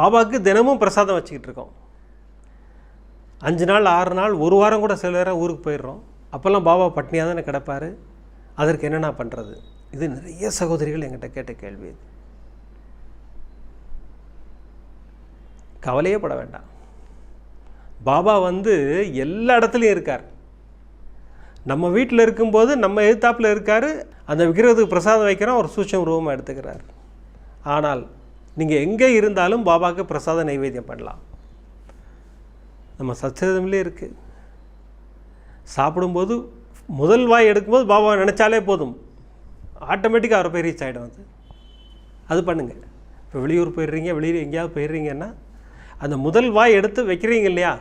பாபாவுக்கு தினமும் பிரசாதம் வச்சுக்கிட்டு இருக்கோம். அஞ்சு நாள் ஆறு நாள் ஒரு வாரம் கூட சில நேரம் ஊருக்கு போயிடுறோம். அப்போல்லாம் பாபா பட்னியாக தானே கிடப்பார். அதற்கு என்னென்ன பண்ணுறது இது நிறைய சகோதரிகள் எங்கிட்ட கேட்ட கேள்வி இது. கவலையே பட வேண்டாம். பாபா வந்து எல்லா இடத்துலையும் இருக்கார். நம்ம வீட்டில் இருக்கும்போது நம்ம எதிர்த்தாப்பில் இருக்கார். அந்த விக்கிரகத்துக்கு பிரசாதம் வைக்கிறோம் ஒரு சூட்சம் ரூபமாக எடுத்துக்கிறார். ஆனால் நீங்கள் எங்கே இருந்தாலும் பாபாவுக்கு பிரசாத நைவேத்தியம் பண்ணலாம். நம்ம சச்சரிதம்லேயே இருக்குது சாப்பிடும்போது முதல் வாய் எடுக்கும்போது பாபாவை நினச்சாலே போதும். ஆட்டோமேட்டிக்காக அவரை போய் ரீச் ஆகிடும் அது. அது பண்ணுங்கள் இப்போ வெளியூர் போயிடுறீங்க வெளியூர் எங்கேயாவது போயிடுறீங்கன்னா அந்த முதல் வாய் எடுத்து வைக்கிறீங்க இல்லையா?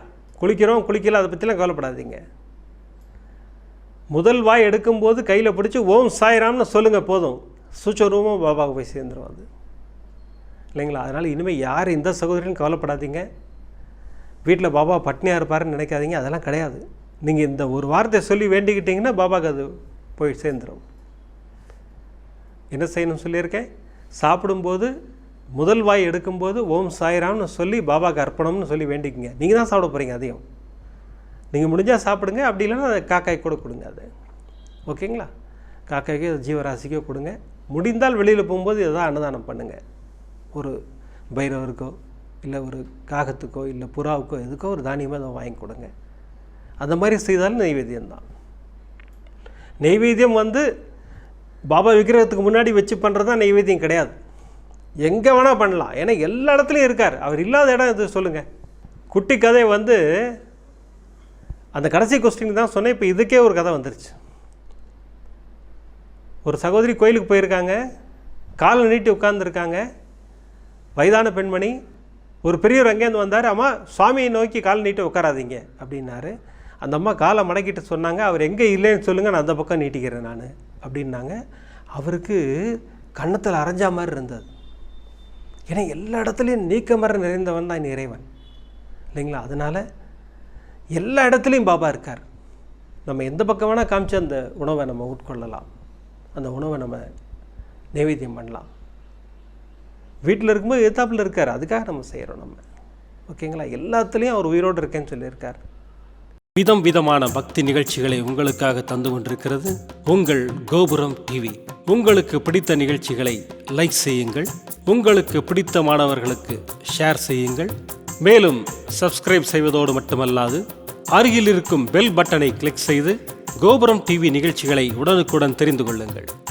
குளிக்கிறோம் குளிக்கல அதை பற்றிலாம் கவலைப்படாதீங்க. முதல் வாய் எடுக்கும்போது கையில் பிடிச்சி ஓம் சாய்ராம்னு சொல்லுங்கள் போதும். சூச்சரூபமாக பாபாவுக்கு போய் சேர்ந்துடும் அது. இல்லைங்களா? அதனால் இனிமேல் யார் இந்த சகோதரியும் கவலைப்படாதீங்க. வீட்டில் பாபா பட்னியாக இருப்பாருன்னு நினைக்காதீங்க. அதெல்லாம் கிடையாது. நீங்கள் இந்த ஒரு வார்த்தை சொல்லி வேண்டிக்கிட்டீங்கன்னா பாபாவுக்கு அது போய் சேர்ந்துடும் என்ன செய்யணும்னு சொல்லியிருக்கேன்? சாப்பிடும்போது முதல் வாய் எடுக்கும்போது ஓம் சாய்ராம்னு சொல்லி பாபாவுக்கு அர்ப்பணம்னு சொல்லி வேண்டிக்கங்க. நீங்கள் தான் சாப்பிட போகிறீங்க அதையும். நீங்கள் முடிஞ்சால் சாப்பிடுங்க. அப்படி இல்லைன்னா அதை காக்காய்க்கு கூட கொடுங்க அது. ஓகேங்களா? காக்காய்க்கோ ஜீவராசிக்கோ கொடுங்க. முடிந்தால் வெளியில் போகும்போது இதை அன்னதானம் பண்ணுங்கள் ஒரு பைரவருக்கோ இல்லை ஒரு காகத்துக்கோ இல்லை புறாவுக்கோ எதுக்கோ ஒரு தானியமாக அதை வாங்கி கொடுங்க. அந்த மாதிரி செய்தாலும் நெய்வேத்தியம் தான். நெய்வேத்தியம் வந்து பாபா விக்கிரகத்துக்கு முன்னாடி வச்சு பண்ணுறது தான் நெய்வேத்தியம் கிடையாது. எங்கே வேணால் பண்ணலாம். ஏன்னா எல்லா இடத்துலையும் இருக்கார். அவர் இல்லாத இடம் இது சொல்லுங்கள் குட்டி கதை வந்து அந்த கடைசி கொஸ்டின் தான் சொன்னேன். இப்போ இதுக்கே ஒரு கதை வந்துருச்சு. ஒரு சகோதரி கோயிலுக்கு போயிருக்காங்க. காலை நீட்டி உட்காந்துருக்காங்க வயதான பெண்மணி ஒரு பெரியவர் அங்கேருந்து வந்தார் அம்மா சுவாமியை நோக்கி கால் நீட்டி உட்காராதீங்க அப்படின்னாரு. அந்த அம்மா காலை மடக்கிட்டு சொன்னாங்க அவர் எங்கே இல்லைன்னு சொல்லுங்கள் நான் அந்த பக்கம் நீட்டிக்கிறேன் நான் அப்படின்னாங்க. அவருக்கு கன்னத்தில் அரைஞ்சா மாதிரி இருந்தது. ஏன்னா எல்லா இடத்துலையும் நீக்க மர நிறைந்தவன் தான் இறைவன். இல்லைங்களா? அதனால் எல்லா இடத்துலையும் பாபா இருக்கார். நம்ம எந்த பக்கம் வேணால் காமிச்சு அந்த உணவை நம்ம உட்கொள்ளலாம். அந்த உணவை நம்ம நைவேத்தியம் பண்ணலாம். வீட்டில் இருக்கும்போது எத்தாப்பில் இருக்கார். அதுக்காக நம்ம செய்கிறோம் நம்ம. ஓகேங்களா? எல்லாத்துலேயும் அவர் உயிரோடு இருக்கேன்னு சொல்லியிருக்கார். விதம் விதமான பக்தி நிகழ்ச்சிகளை உங்களுக்காக தந்து கொண்டிருக்கிறது உங்கள் கோபுரம் டிவி. உங்களுக்கு பிடித்த நிகழ்ச்சிகளை லைக் செய்யுங்கள். உங்களுக்கு பிடித்த மாணவர்களுக்கு ஷேர் செய்யுங்கள். மேலும் சப்ஸ்கிரைப் செய்வதோடு மட்டுமல்லாது அருகில் இருக்கும் பெல் பட்டனை கிளிக் செய்து கோபுரம் டிவி நிகழ்ச்சிகளை உடனுக்குடன் தெரிந்து கொள்ளுங்கள்.